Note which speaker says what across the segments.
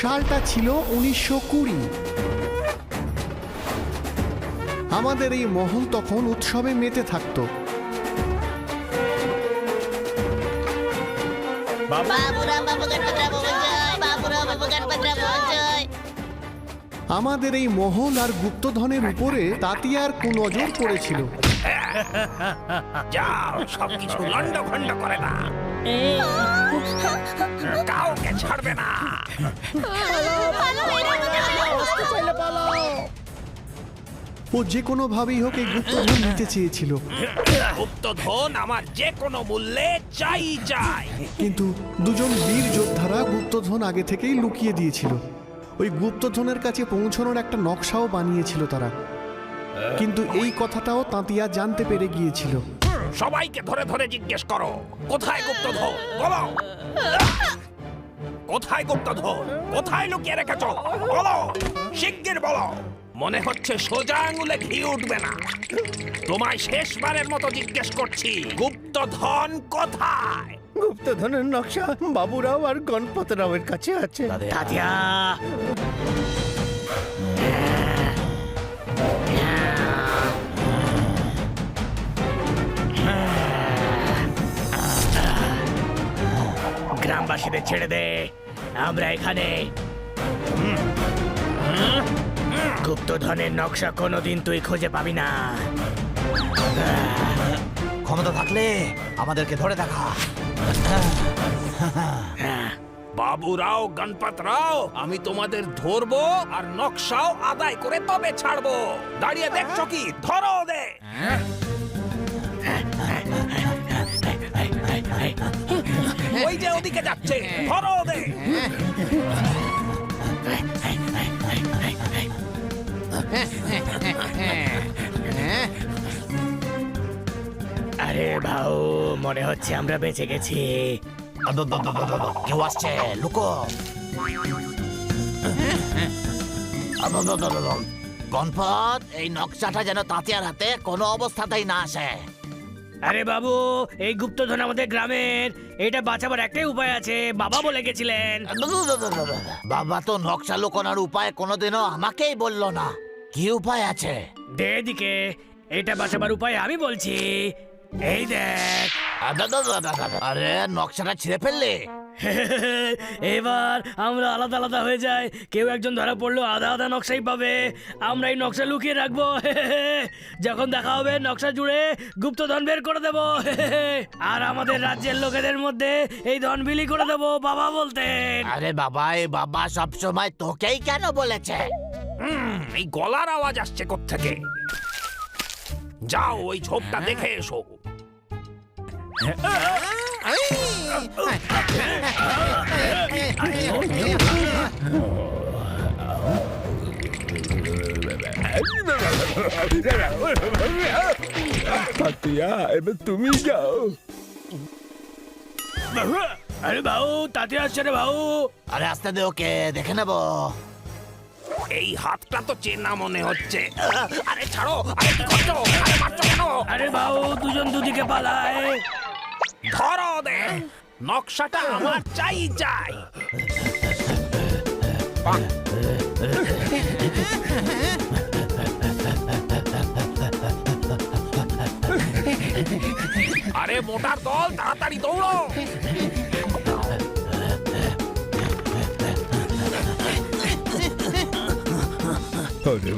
Speaker 1: সালটা ছিল উনিশশো কুড়ি। আমাদের এই মহল তখন উৎসবে মেতে থাকতো। আমাদের এই মহল আর গুপ্তধনের উপরে তাতিয়ার কুনজর পড়েছিল।
Speaker 2: যাও সবকিছু লন্ড ভন্ড করে না কাউকে ছাড়বে না।
Speaker 1: ও যে কোনো ভাবেই হোক এই গুপ্তধন নিতে চেয়েছিল।
Speaker 2: গুপ্ত ধন আমার যে কোনো মূল্যে চাই চাই।
Speaker 1: কিন্তু দুজন বীর যোদ্ধারা গুপ্তধন আগে থেকেই লুকিয়ে দিয়েছিল। ওই গুপ্তধনের কাছে পৌঁছানোর একটা নকশাও বানিয়েছিল তারা। কিন্তু এই কথাটাও তাঁতিয়া জানতে পেরে গিয়েছিল।
Speaker 2: সবাইকে ধরে ধরে জিজ্ঞেস করো কোথায় গুপ্ত ধন বলো। কোথায় গুপ্ত ধন কোথায় লুকিয়ে রেখেছ? বলো। শিগগির বলো। মনে হচ্ছে সোজা আঙুলে ঘি উঠবে না। তোমায় শেষবারের মতো জিজ্ঞেস করছি গুপ্ত ধন কোথায়?
Speaker 3: গুপ্তধনের নকশা বাবুরাও আর গণপতরাওয়ের কাছে আছে।
Speaker 4: গ্রামবাসীদের ছেড়ে দে। আমরা এখানে। গুপ্তধনের নকশা কোনোদিন তুই খুঁজে পাবি না।
Speaker 5: ক্ষমতা থাকলে আমাদেরকে ধরে দেখা।
Speaker 2: বাবুরাও গণপত রাও আমি তোমাদের ধরবো আর নকশাও আদায় করে তবে ছাড়বো। দাঁড়িয়ে দেখছ কি? ধরো দে ওদিকে যাচ্ছে। ধরো দে
Speaker 4: আরে ভাউ মনে হচ্ছে আমরা বেঁচে গেছি।
Speaker 5: কেউ আসছে লুকো। গণপত এই নকশাটা যেন তাঁতিয়ার হাতে কোনো অবস্থাতেই না আসে।
Speaker 4: আরে বাবু এই গুপ্তধন আমাদের গ্রামের। এটা বাঁচাবার একটাই উপায় আছে বাবা বলে গেছিলেন।
Speaker 5: বাবা তো নকশা লুকোনোর উপায় কোনোদিনও আমাকেই বলল না। কি উপায় আছে?
Speaker 4: দে দিকে এটা বাঁচাবার উপায় আমি বলছি। এই দেখ।
Speaker 5: আরে নকশাটা ছিঁড়ে ফেললে?
Speaker 4: এবার আমরা আলাদা আলাদা হয়ে যাই। কেউ একজন ধরা পড়ল আধা আধা নকশাই পাবে। আমরা এই নকশা লুকিয়ে রাখব। যখন দেখা হবে নকশা জুড়ে গুপ্ত ধন বের করে দেবো। আর আমাদের রাজ্যের লোকেদের মধ্যে এই ধন বিলি করে দেবো বাবা বলতেন
Speaker 5: আরে বাবা এই বাবা সব সময় তোকেই কেন বলেছে?
Speaker 2: হুম, এই গলার আওয়াজ আসছে থেকে যাও ওই ঝোপটা দেখে এসো।
Speaker 3: তাতিয়া এবার তুমি যাও।
Speaker 4: আরে ভাউ তাতে আসছে রে ভাউ
Speaker 5: আরে আসতে দে ওকে দেখে নেব।
Speaker 2: এই হাতটা তো চেনা মনে হচ্ছে। আরে ছাড়ো আরে কি করছ? আরে মারছো কেন?
Speaker 4: আরে ভাউ দুজন দুদিকে পালায়।
Speaker 2: ধরো দে নকশাটা আমার চাই চাই আরে মোটার দল, তাড়াতাড়ি দৌড়ো।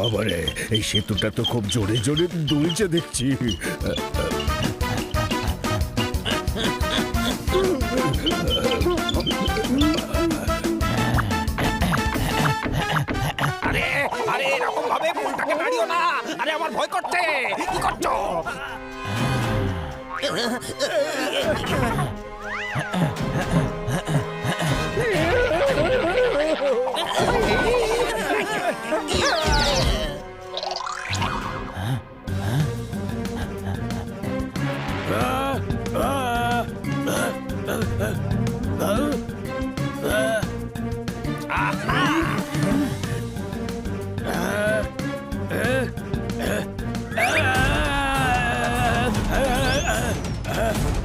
Speaker 3: বাবা রে এই সেতুটা তো খুব জোরে জোরে দুলছে দেখছি।
Speaker 2: ফুলটাকে না আরে আমার ভয় করছে কি করছ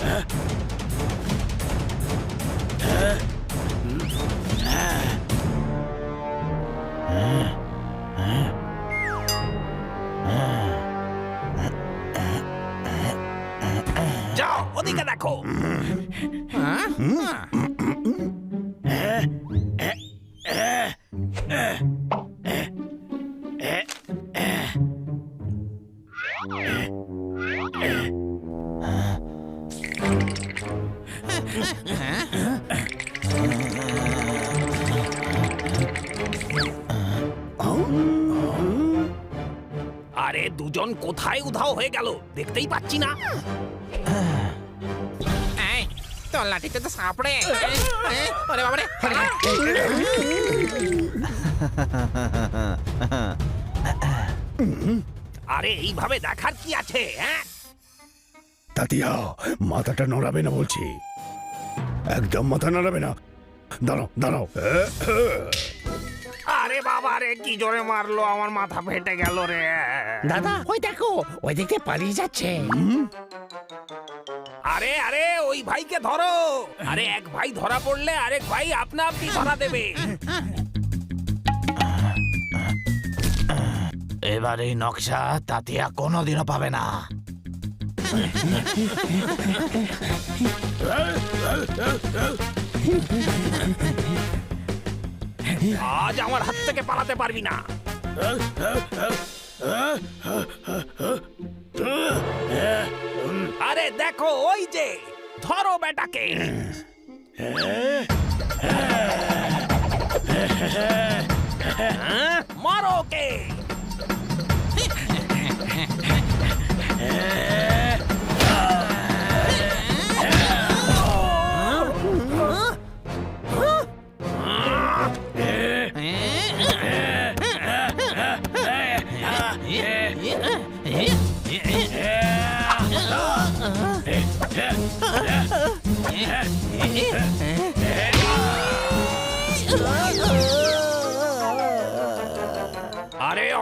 Speaker 2: Huh? আরে দুজন কোথায় উধাও হয়ে গেল? দেখতেই পাচ্ছি না।
Speaker 6: এই লাঠিতে তো সাপড়ে। বাবারে
Speaker 2: আরে এইভাবে দেখার কি আছে হ্যাঁ?
Speaker 3: তাতিয়া মাথাটা নড়াবে না বলছি। একদম মাথা নড়াবে না। দাঁড়াও দাঁড়াও।
Speaker 2: আরে বাবা রে কি জোরে মারলো আমার মাথা ফেটে গেল রে।
Speaker 6: দাদা, ওই দেখো ওই দিকে পালিয়ে যাচ্ছে।
Speaker 2: আরে আরে, ওই ভাইকে ধরো। আরে, এক ভাই ধরা পড়লে আরেক ভাই আপনা আপনি ধরা দেবে।
Speaker 5: এবার নকশা তাতিয়া কোনোদিনও পাবে না।
Speaker 2: আজ আমার হাত থেকে পালাতে পারবি না। আরে দেখো ওই যে ধরো বেটাকে। হ্যাঁ,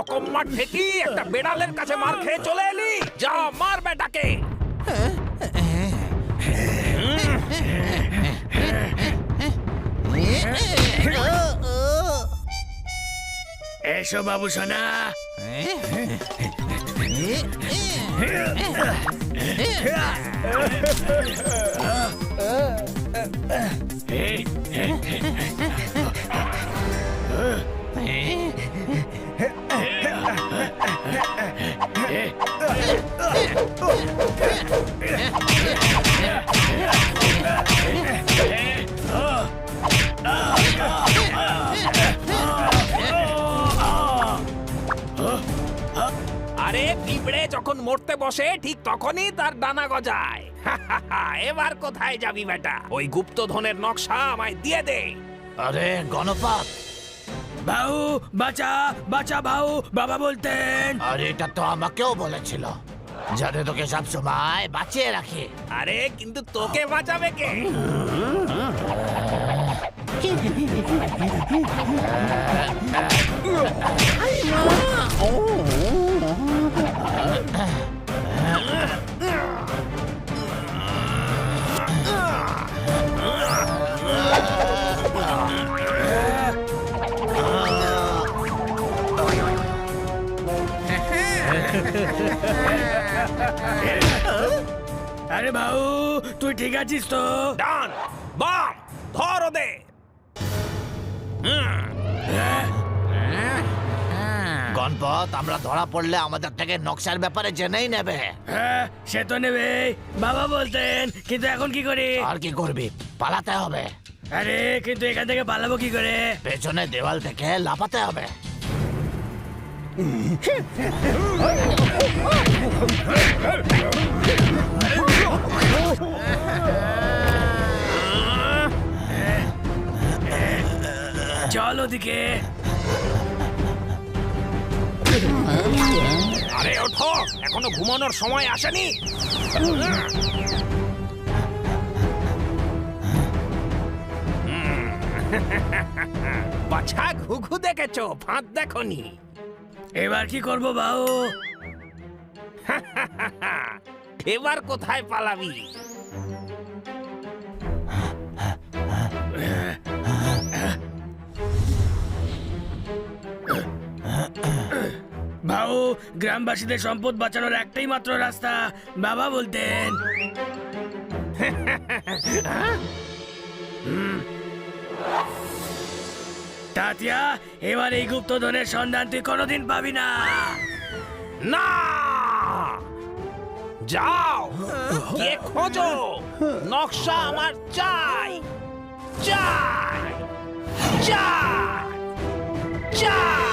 Speaker 2: আরে ঠেকি একটা বেড়ালের কাছে মার খেয়ে চলে এলি? যা, মার বেটাকে
Speaker 4: এসো বাবু সোনা।
Speaker 2: আরে পিঁপড়ে যখন মরতে বসে ঠিক তখনই তার ডানা গজায়। এবার কোথায় যাবি বেটা? ওই গুপ্তধনের নকশা আমায় দিয়ে দে।
Speaker 5: আরে গণপত।
Speaker 4: বাউ বাঁচা বাঁচা বাউ বাবা বলতেন।
Speaker 5: আর এটা তো আমাকেও বলেছিল। যাতে তোকে সব সময় বাঁচিয়ে রাখে।
Speaker 2: আরে কিন্তু তোকে বাঁচাবে কে?
Speaker 4: আরে বাউ তুই ঠিক আছিস তো?
Speaker 2: ডান বাম ধর
Speaker 5: গণপত আমরা ধরা পড়লে আমাদের থেকে নকশার ব্যাপারে জেনেই নেবে।
Speaker 4: হ্যাঁ সে তো নেবে বাবা বলতেন কিন্তু এখন কি করি?
Speaker 5: আর কি করবি? পালাতে হবে।
Speaker 4: আরে কিন্তু এখান থেকে পালাবো কি করে?
Speaker 5: পেছনে দেওয়াল থেকে লাপাতে হবে।
Speaker 4: চল ওদিকে।
Speaker 2: আরে ওঠো। এখনও ঘুমানোর সময় আসেনি। বাছা ঘুঘু দেখেছ ফাঁদ দেখনি।
Speaker 4: এবার কি করব বাউ?
Speaker 2: এবার কোথায় পালাবি?
Speaker 4: গ্রামবাসীদের সম্পদ বাঁচানোর একটাই মাত্র রাস্তা। বাবা বলতেন। তাতিয়া এবার এই গুপ্তধনের সন্ধান তুই কোনোদিন পাবি না।
Speaker 2: না! যাও গিয়ে খোঁজো। নকশা আমার চাই। চাই। চাই। চাই।